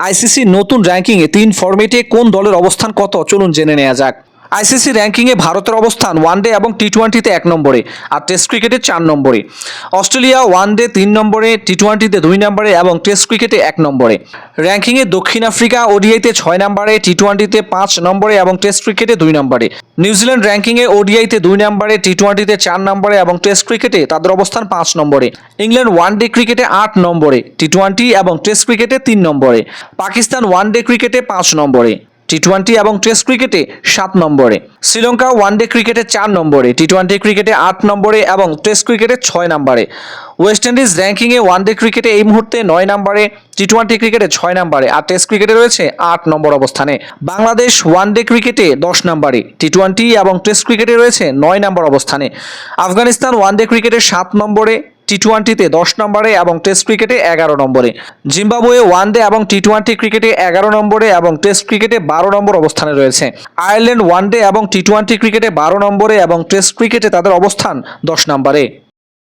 ICC নতুন র্যাঙ্কিংয়ে তিন ফর্মেটে কোন দলের অবস্থান কত? চলুন জেনে নেওয়া যাক। আইসিসি র্যাঙ্কিংয়ে ভারতের অবস্থান ওয়ানডে এবং টি টোয়েন্টিতে এক নম্বরে, আর টেস্ট ক্রিকেটে চার নম্বরে। অস্ট্রেলিয়া ওয়ানডে তিন নম্বরে টি টোয়েন্টিতে দুই নম্বরে এবং টেস্ট ক্রিকেটে এক নম্বরে। র্যাঙ্কিংয়ে দক্ষিণ আফ্রিকা ওডিআইতে ছয় নম্বরে টি টোয়েন্টিতে পাঁচ নম্বরে এবং টেস্ট ক্রিকেটে দুই নম্বরে। নিউজিল্যান্ড র্যাঙ্কিংয়ে ওডিআইতে দুই নম্বরে টি টোয়েন্টিতে চার নম্বরে এবং টেস্ট ক্রিকেটে তাদের অবস্থান পাঁচ নম্বরে। ইংল্যান্ড ওয়ানডে ক্রিকেটে আট নম্বরে টি টোয়েন্টি এবং টেস্ট ক্রিকেটে তিন নম্বরে। পাকিস্তান ওয়ানডে ক্রিকেটে পাঁচ নম্বরে। টি টোয়েন্টি এবং টেস্ট ক্রিকেটে সাত নম্বরে। শ্রীলঙ্কা ওয়ানডে ক্রিকেটে চার নম্বরে টি টোয়েন্টি ক্রিকেটে আট নম্বরে এবং টেস্ট ক্রিকেটে ছয় নম্বরে। ওয়েস্ট ইন্ডিজ র্যাঙ্কিংয়ে ওয়ানডে ক্রিকেটে এই মুহূর্তে নয় নম্বরে টি টোয়েন্টি ক্রিকেটে ছয় নম্বরে আর টেস্ট ক্রিকেটে রয়েছে আট নম্বর অবস্থানে। বাংলাদেশ ওয়ানডে ক্রিকেটে দশ নম্বরে টি টোয়েন্টি এবং টেস্ট ক্রিকেটে রয়েছে নয় নম্বর অবস্থানে। আফগানিস্তান ওয়ানডে ক্রিকেটে সাত নম্বরে টি টোয়েন্টিতে দশ নম্বরে এবং টেস্ট ক্রিকেটে এগারো নম্বরে। জিম্বাবুয়ে ওয়ানডে এবং টি টোয়েন্টি ক্রিকেটে এগারো নম্বরে এবং টেস্ট ক্রিকেটে বারো নম্বর অবস্থানে রয়েছে। আয়ারল্যান্ড ওয়ানডে এবং টি টোয়েন্টি ক্রিকেটে বারো নম্বরে এবং টেস্ট ক্রিকেটে তাদের অবস্থান দশ নম্বরে।